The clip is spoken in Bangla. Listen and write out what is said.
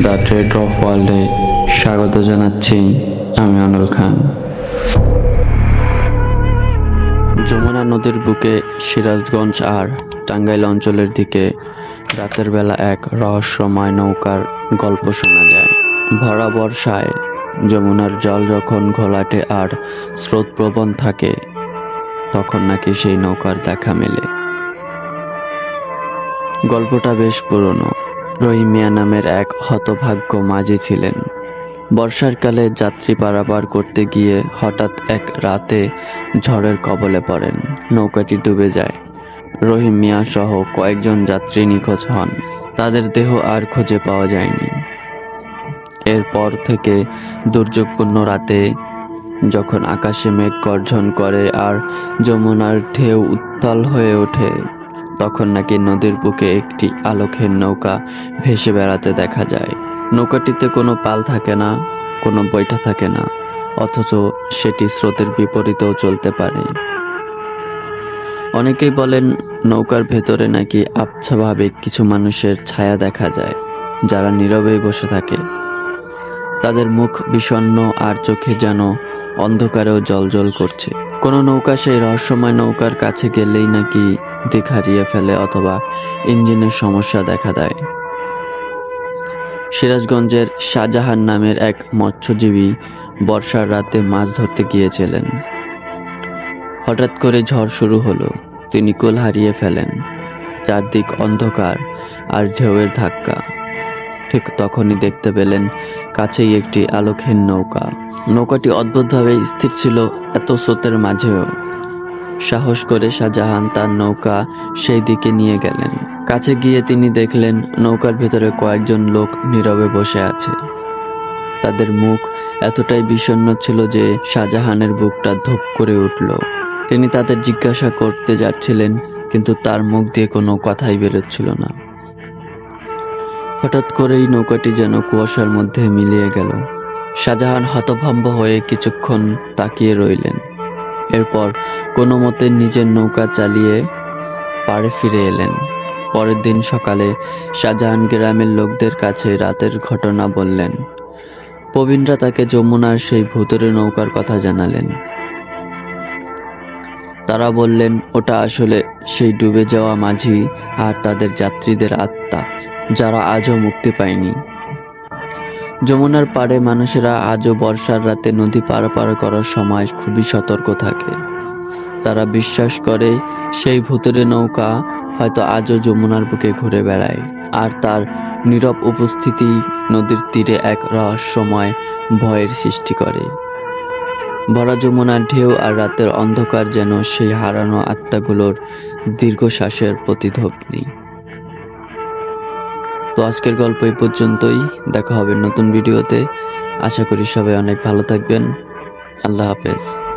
দ্য ট্রেড অফ ওয়ার্ল্ডে স্বাগত জানাচ্ছি আমি অনল খান। যমুনা নদীর বুকে সিরাজগঞ্জ আর টাঙ্গাইল অঞ্চলের দিকে রাতের বেলা এক রহস্যময় নৌকার গল্প শোনা যায়। ভরা বর্ষায় যমুনার জল যখন ঘোলাটে আর স্রোতপ্রবণ থাকে, তখন নাকি সেই নৌকার দেখা মেলে। গল্পটা বেশ পুরনো। রহিম মিয়া নামের এক হতভাগ্য মাঝি ছিলেন। বর্ষার কালে যাত্রী পারাপার করতে গিয়ে হঠাৎ এক রাতে ঝড়ের কবলে পড়েন, নৌকাটি ডুবে যায়। রহিম মিয়া সহ কয়েকজন যাত্রী নিখোঁজ হন, তাদের দেহ আর খুঁজে পাওয়া যায়নি। এরপর থেকে দুর্যোগপূর্ণ রাতে যখন আকাশে মেঘ গর্জন করে আর যমুনার ঢেউ উত্তাল হয়ে ওঠে তখন নাকি নদীর বুকে একটি আলোকের নৌকা ভেসে বেড়াতে দেখা যায়। নৌকাটিতে কোনো পাল থাকে না, কোনো বৈঠা থাকে না, অথচ সেটি স্রোতের বিপরীতেও চলতে পারে। অনেকেই বলেন, নৌকার ভেতরে নাকি আবছাভাবে কিছু মানুষের ছায়া দেখা যায়, যারা নীরবেই বসে থাকে। তাদের মুখ বিষণ্ণ আর চোখে যেন অন্ধকারেও জলজল করছে। কোনো নৌকা সেই রহস্যময় নৌকার কাছে গেলেই নাকি দিক হারিয়ে ফেলে অথবা ইঞ্জিনের সমস্যা দেখা দেয়। সিরাজগঞ্জের শাহজাহান নামের এক মৎস্যজীবী বর্ষার রাতে মাছ ধরতে গিয়েছিলেন। হঠাৎ করে ঝড় শুরু হলো। তিনি কুল হারিয়ে ফেলেন। চারদিক অন্ধকার আর ঢেউয়ের ধাক্কা। ঠিক তখনই দেখতে পেলেন কাছেই একটি আলোকহীন নৌকা। নৌকাটি অদ্ভুতভাবে স্থির ছিল এত স্রোতের মাঝেও। সাহস করে শাহজাহান তার নৌকা সেই দিকে নিয়ে গেলেন। কাছে গিয়ে তিনি দেখলেন নৌকার ভেতরে কয়েকজন লোক নীরবে বসে আছে। তাদের মুখ এতটাই বিষণ্ণ ছিল যে শাহজাহানের বুকটা ধপ করে উঠল। তিনি তাদের জিজ্ঞাসা করতে যাচ্ছিলেন, কিন্তু তার মুখ দিয়ে কোনো কথাই বেরোচ্ছিল না। হঠাৎ করেই নৌকাটি যেন কুয়াশার মধ্যে মিলিয়ে গেল। শাহজাহান হতভম্ব হয়ে কিছুক্ষণ তাকিয়ে রইলেন। এরপর কোনো মতে নিজের নৌকা চালিয়ে পাড়ে ফিরে এলেন। পরের দিন সকালে শাহজাহান গ্রামের লোকদের কাছে রাতের ঘটনা বললেন। প্রবীণরা তাকে যমুনার সেই ভূতরে নৌকার কথা জানালেন। তারা বললেন, ওটা আসলে সেই ডুবে যাওয়া মাঝি আর তাদের যাত্রীদের আত্মা, যারা আজও মুক্তি পায়নি। যমুনার পাড়ে মানুষেরা আজও বর্ষার রাতে নদী পারাপার করার সময় খুবই সতর্ক থাকে। তারা বিশ্বাস করে সেই ভূতরে নৌকা হয়তো আজও যমুনার বুকে ঘুরে বেড়ায়। আর তার নীরব উপস্থিতি নদীর তীরে এক রহস্যময় ভয়ের সৃষ্টি করে। ভরা যমুনার ঢেউ আর রাতের অন্ধকার যেন সেই হারানো আত্মাগুলোর দীর্ঘশ্বাসের প্রতিধ্বনি। তো আজকের গল্প এই পর্যন্তই। দেখা হবে নতুন ভিডিওতে। আশা করি সবাই অনেক ভালো থাকবেন। আল্লাহ হাফেজ।